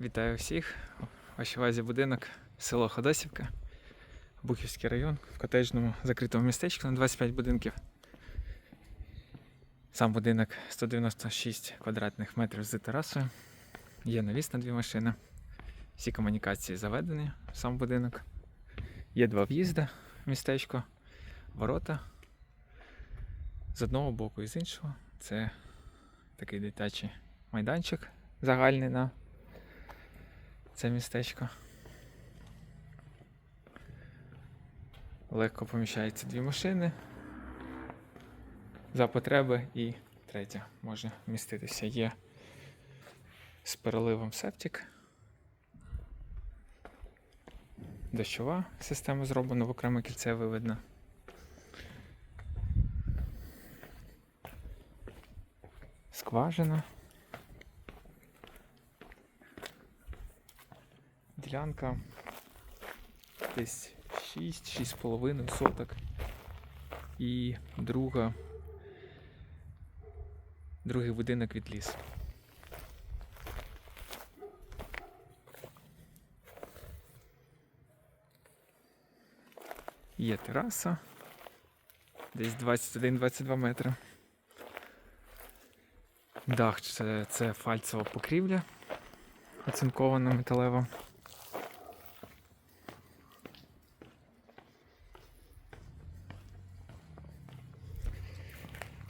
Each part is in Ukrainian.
Вітаю всіх. Вашій увазі будинок село Ходосівка, Бухівський район в котеджному закритому містечку на 25 будинків. Сам будинок 196 квадратних метрів з терасою. Є навіс на дві машини. Всі комунікації заведені в сам будинок. Є два в'їзди в містечко, ворота. З одного боку і з іншого. Це такий дитячий майданчик загальний на це містечко. Легко поміщаються дві машини. За потреби і третя може вміститися. Є з переливом септик. Дощова система зроблена в окреме кільце виведена. Скважина. Ділянка десь 6-6,5 соток. І друга. Другий будинок від лісу. Є тераса. Десь 21-22 метри. Дах це, це фальцева покрівля оцинкована металева.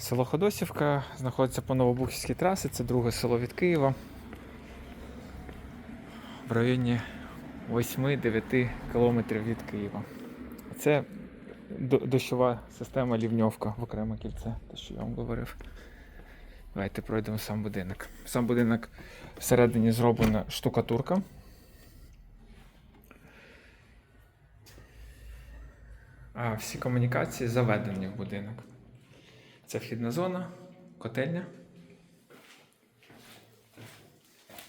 Село Ходосівка знаходиться по Новобухівській трасі, це друге село від Києва. В районі 8-9 кілометрів від Києва. Це дощова система лівньовка в окреме кільце, те, що я вам говорив. Давайте пройдемо сам будинок. Сам будинок всередині зроблена штукатурка. А всі комунікації заведені в будинок. Це вхідна зона, котельня,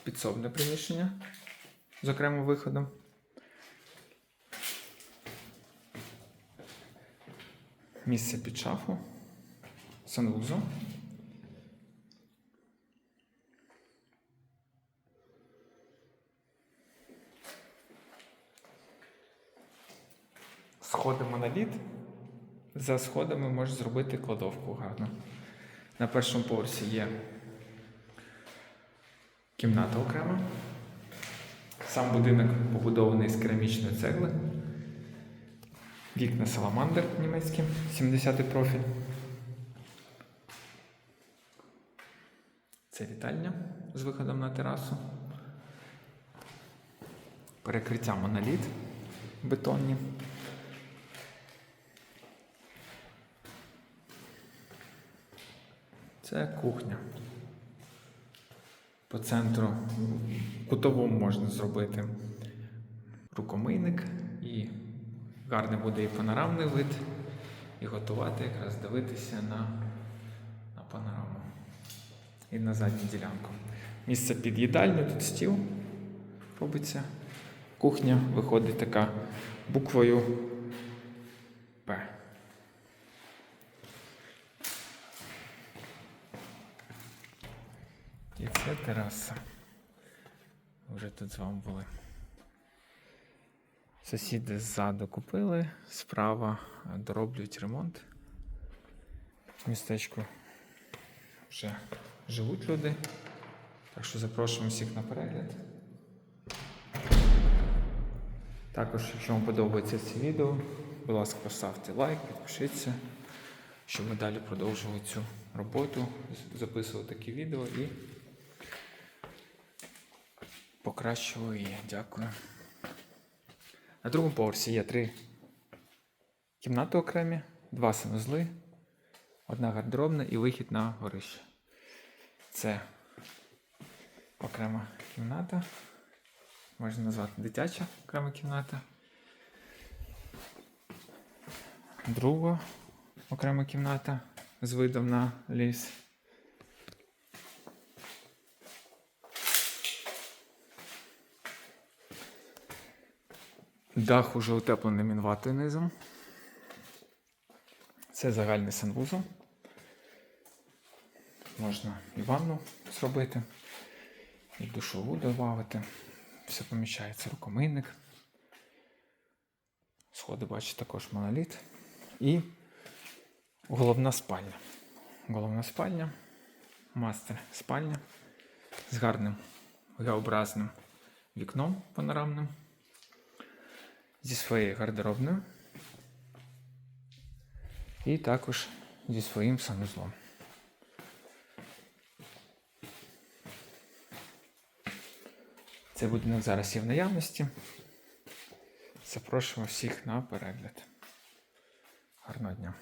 підсобне приміщення з окремим виходом. Місце під шафу, санвузол. Сходимо на лід. За сходами можеш зробити кладовку гарно. На першому поверсі є кімната окрема. Сам будинок побудований з керамічної цегли. Вікна саламандр німецькі, 70-й профіль. Це вітальня з виходом на терасу. Перекриття моноліт бетонні. Це кухня. По центру кутовому можна зробити рукомийник і гарний буде і панорамний вид, і готувати якраз дивитися на, на панораму і на задню ділянку. Місце під їдальню, тут стіл робиться. Кухня виходить така буквою І це тераса. Вже тут з вами були. Сусіди ззаду купили, справа дороблюють ремонт. В містечку вже живуть люди. Так що запрошуємо всіх на перегляд. Також, якщо вам подобається це відео, будь ласка, поставте лайк, підпишіться, щоб ми далі продовжували цю роботу, записувати такі відео і покращували її. Дякую. На другому поверсі є три кімнати окремі, два санузли, одна гардеробна і вихід на горище. Це окрема кімната. Можна назвати дитяча окрема кімната. Друга окрема кімната з видом на ліс. Дах уже утеплений мінватою низом. Це загальний санвузол. Можна і ванну зробити, і душову додати. все поміщається. Рукомийник. Сходи, бачите, також моноліт. І головна спальня. Головна спальня, мастер спальня з гарним Г-образним вікном панорамним. Зі своєю гардеробною. І також зі своїм санузлом. Це будинок зараз є в наявності. Запрошуємо всіх на перегляд. Гарного дня!